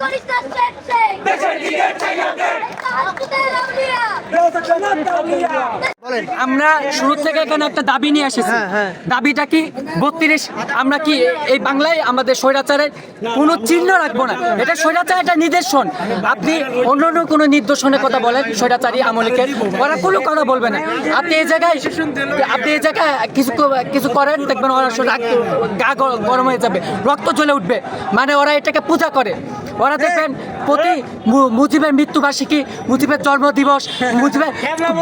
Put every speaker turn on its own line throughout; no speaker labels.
করিস না শেখ
দেশের ঠেকাতে
হাসপাতাল আউলিয়া
বলেন।
আমরা শুরু থেকে এখানে একটা দাবি নিয়ে এসেছি।
হ্যাঁ, হ্যাঁ।
দাবিটা কি? বত্রিশ আমরা কি এই বাংলায় আমাদের স্বৈরাচারের কোনো চিহ্ন রাখব না? এটা স্বৈরাচার একটা নিদর্শন। আপনি অন্য অন্য কোনো নিদর্শনের কথা বলেন স্বৈরাচারী আমলিকের ওরা কোনো কথা বলবে না। আপনি এই জায়গায় আপনি এই জায়গায় কিছু কিছু করেন দেখবেন ওরা গা গরম হয়ে যাবে রক্ত জ্বলে উঠবে। মানে ওরা এটাকে পূজা করে। ওরা দেখবেন প্রতি মুজিবের মৃত্যুবার্ষিকী মুজিবের জন্ম দিবস মুজিবের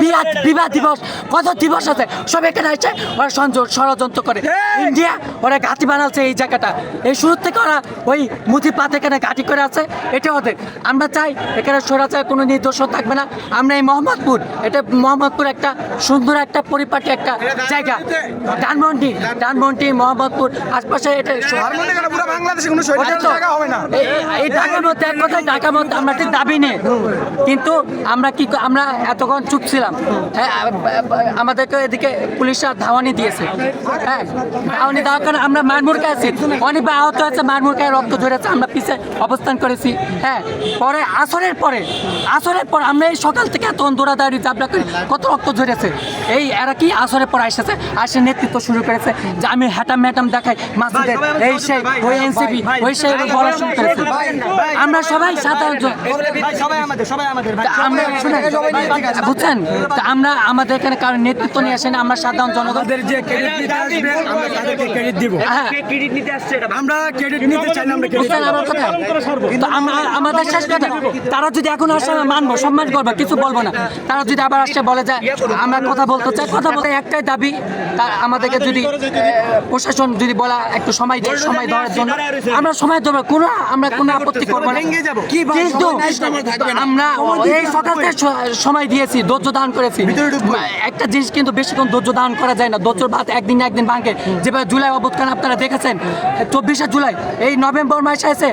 বিয়া বিবাহ দিবস কত দিবস আছে? সব এখানে এসে ওরা সংযোগ ষড়যন্ত্র করে। ইন্ডিয়া ওরা ঘাঁটি বানাচ্ছে এই জায়গাটা। এই শুরু থেকে ওরা ওই মুজিব পাত এখানে ঘাঁটি করে আছে। এটা ওদের। আমরা চাই এখানে সরাচার কোনো নিদর্শন থাকবে না। আমরা এই মোহাম্মদপুর এটা মোহাম্মদপুর একটা সুন্দর একটা পরিপাটি একটা জায়গা। ডানমন্ডি ডানমন্ডি মোহাম্মদপুর আশপাশে এটা
কেন পুরো বাংলাদেশে কোনো শহীদ
ওটা তো
জায়গা হবে না।
এই- ঢাকার মধ্যে এক কথায় ঢাকার মধ্যে আমরা ঠিক দাবি নেই। কিন্তু আমরা কি আমরা এতক্ষণ চুপ ছিলাম হ্যাঁ আমাদেরকে এদিকে পুলিশরা ধাওয়ানি দিয়েছে। হ্যাঁ ধাওয়ানি দেওয়ার কারণে আমরা মারমুরকে আছি। অনেক আহত আছে মারমুরকে রক্ত ঝরেছে আমরা পিছে অবস্থান করেছি। হ্যাঁ পরে আসরের পরে আসরের পর আমরা এই সকাল থেকে এত দৌড়াদাড়ি চাপড়া করি কত রক্ত ঝরেছে। এই এরা কি আসরের পর এসেছে আসে নেতৃত্ব শুরু করেছে যে আমি হ্যাটাম ম্যাটাম দেখাই মাসুদের। এই সেই ওই এনসিপি ওই সেই বলা শুরু করেছে। আমরা সবাই সাধারণ
সবাই আমাদের সবাই আমাদের
বুঝছেন? তা আমরা আমাদের এখানে কারণ নেতৃত্ব নিয়ে আসেন আমরা সাধারণ জনগণ
যে ক্রেডিট নিতে আসবে আমরা তাদেরকে ক্রেডিট দিব।
হ্যাঁ।
আমরা ক্রেডিট নিতে চাই না আমরা credit
বুঝছেন আমার কথা তো আমাদের শেষ কথা। তারা যদি এখন আসে আমরা মানবো সম্মান করব কিছু বলব না। তারা যদি আবার আসে বলে যায় আমরা কথা বলতে চাই কথা বলতে একটাই দাবি তা আমাদেরকে যদি প্রশাসন যদি বলা একটু সময় দেয় সময় দেওয়ার জন্য। আমরা সময় দেবো কোনো আমরা কোনো আপত্তি করব না। কিন্তু আমরা এই সকাল সময় দিয়েছি ধৈর্য দান করেছি। একটা জিনিস কিন্তু বেশিক্ষণ ধৈর্য দান করা যায় না। ধৈর্য ভাত একদিন না একদিন ভাঙে যেভাবে জুলাই অবস্থান আপনারা দেখেছেন চব্বিশে জুলাই এই নভেম্বর মাসে এসে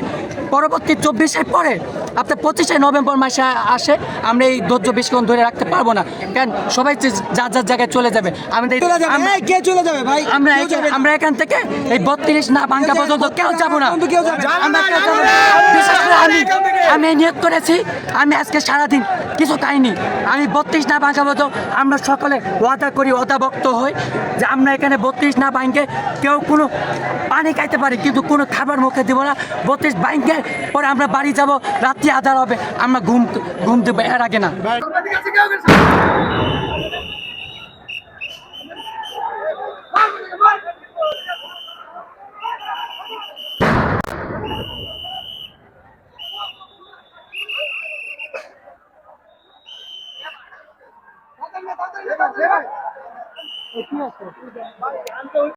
পরবর্তী চব্বিশের পরে আপনার পঁচিশে নভেম্বর মাসে আসে আমরা এই ধৈর্য বেশিক্ষণ ধরে রাখতে পারব না। কেন? সবাই যার যার জায়গায় চলে যাবে। আমাদের আমরা-
কে চলে যাবে ভাই?
আমরা এখান- আমরা এখান থেকে এই বত্রিশ না বাঙ্কা পর্যন্ত কেউ যাব না। আমি আমি নিয়োগ করেছি। আমি আজকে সারাদিন কিছু খাইনি। আমি বত্রিশ না বাঙ্কা পর্যন্ত আমরা সকলে ওয়াদা করি ওয়াদাভক্ত হই যে আমরা এখানে বত্রিশ না বাঙ্কে কেউ কোনো পানি খাইতে পারি কিন্তু কোনো খাবার মুখে দেবো না। বত্রিশ বাঙ্কের পরে আমরা বাড়ি যাব। রাত্রি রাত্রি আধার হবে? আমরা ঘুম ঘুম দেবো এর আগে না। ঠিক আছে